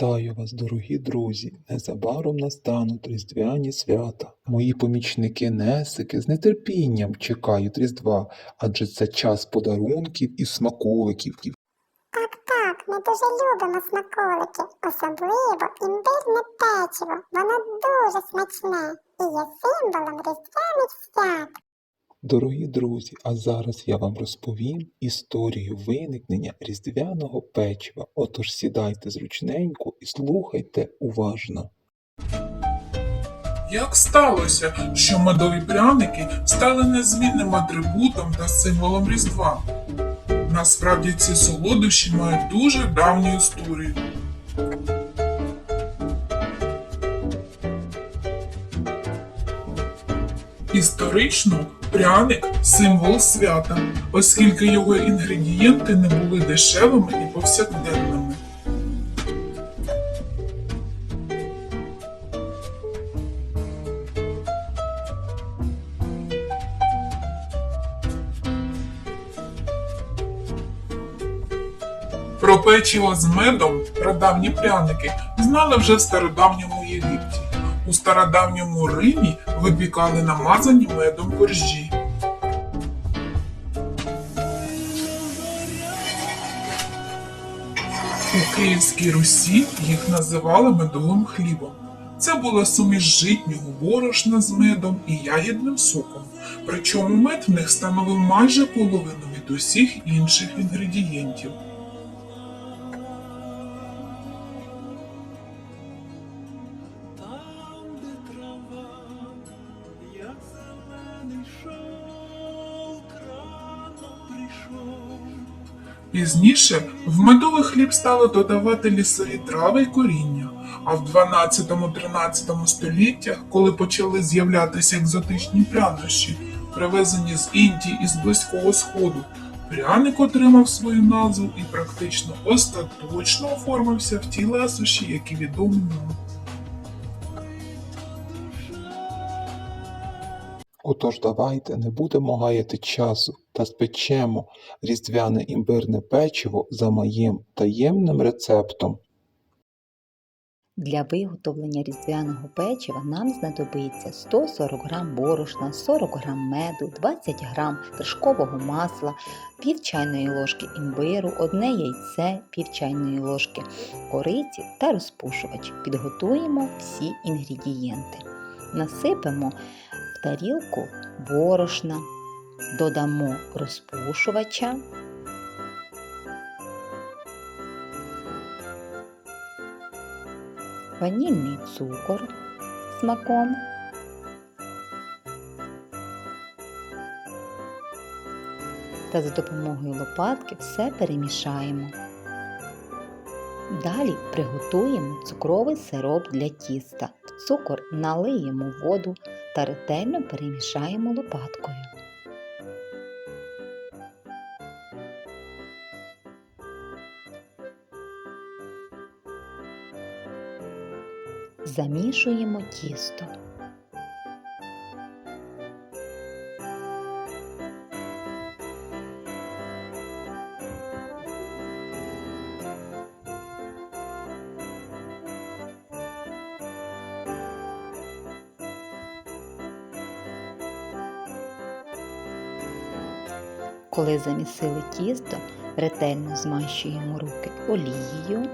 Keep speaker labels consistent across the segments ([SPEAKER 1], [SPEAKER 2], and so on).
[SPEAKER 1] Вітаю вас, дорогі друзі! Незабаром настануть різдвяні свята. Мої помічники Несики з нетерпінням чекають Різдва, адже це час подарунків і смаколиків.
[SPEAKER 2] Так, так, ми дуже любимо смаколики, особливо імбирне печиво. Воно дуже смачне і є символом різдвяних.
[SPEAKER 1] Дорогі друзі, а зараз я вам розповім історію виникнення різдвяного печива. Отож сідайте зручненько і слухайте уважно.
[SPEAKER 3] Як сталося, що медові пряники стали незмінним атрибутом та символом Різдва? Насправді ці солодощі мають дуже давню історію. Історично пряник символ свята, оскільки його інгредієнти не були дешевими і повсякденними. Про печиво з медом прадавні пряники знали вже в стародавньому Єгипті. У стародавньому Римі випікали намазані медом коржі. У Київській Русі їх називали медовим хлібом. Це була суміш житнього борошна з медом і ягідним соком. Причому мед в них становив майже половину від усіх інших інгредієнтів. Пізніше в медовий хліб стали додавати лісові трави й коріння, а в 12-13 століттях, коли почали з'являтися екзотичні прянощі, привезені з Індії і з Близького Сходу, пряник отримав свою назву і практично остаточно оформився в ті ласощі, які відомі нам.
[SPEAKER 1] Отож давайте не будемо гаяти часу та спечемо різдвяне імбирне печиво за моїм таємним рецептом.
[SPEAKER 4] Для виготовлення різдвяного печива нам знадобиться 140 г борошна, 40 г меду, 20 г вершкового масла, пів чайної ложки імбиру, одне яйце, пів чайної ложки кориці та розпушувач. Підготуємо всі інгредієнти. Насипемо в тарілку борошна, додамо розпушувача. ванільний цукор смаком, та за допомогою лопатки все перемішаємо. Далі приготуємо цукровий сироп для тіста. Цукор налиємо воду та ретельно перемішаємо лопаткою. Замішуємо тісто. Коли замісили тісто, ретельно змащуємо руки олією.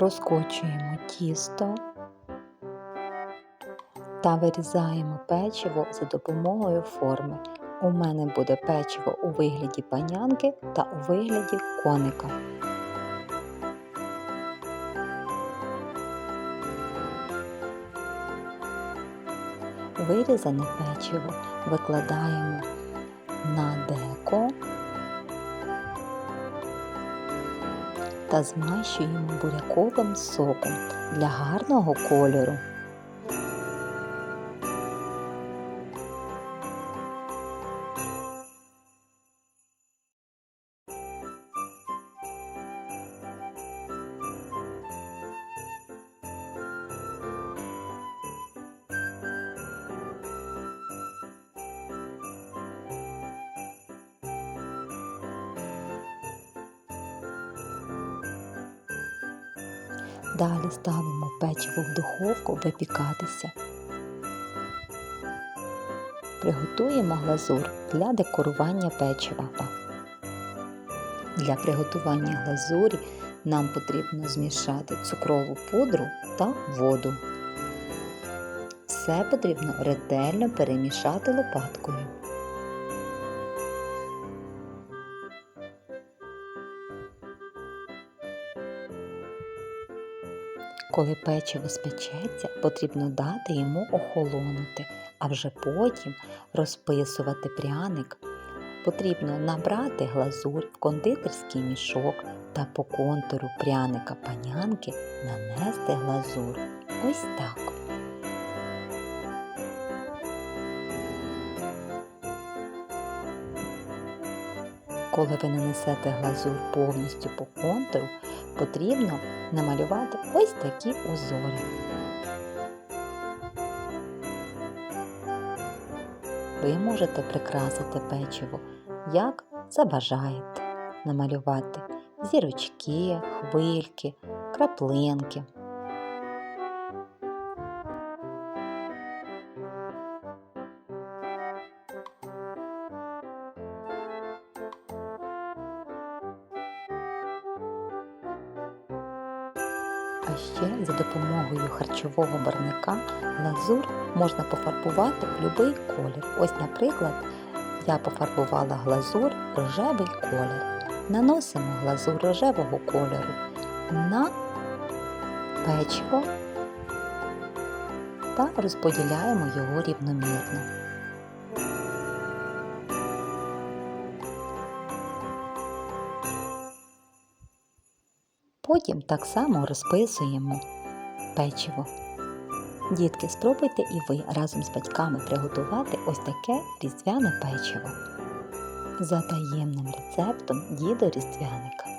[SPEAKER 4] Розкочуємо тісто та вирізаємо печиво за допомогою форми. У мене буде печиво у вигляді панянки та у вигляді коника. Вирізане печиво викладаємо на деко та змащуємо буряковим соком для гарного кольору. Далі ставимо печиво в духовку випікатися. Приготуємо глазур для декорування печива. Для приготування глазурі нам потрібно змішати цукрову пудру та воду. Все потрібно ретельно перемішати лопаткою. Коли печиво спечеться, потрібно дати йому охолонути, а вже потім розписувати пряник. Потрібно набрати глазурь в кондитерський мішок та по контуру пряника панянки нанести глазур. Ось так. Коли ви нанесете глазур повністю по контуру, потрібно намалювати ось такі узори. Ви можете прикрасити печиво, як забажаєте, намалювати зірочки, хвильки, краплинки. А ще за допомогою харчового барника глазур можна пофарбувати в будь-який колір. Ось, наприклад, я пофарбувала глазур рожевий колір. Наносимо глазур рожевого кольору на печиво та розподіляємо його рівномірно. Потім так само розписуємо печиво. Дітки, спробуйте і ви разом з батьками приготувати ось таке різдвяне печиво за таємним рецептом діду Різдвяника.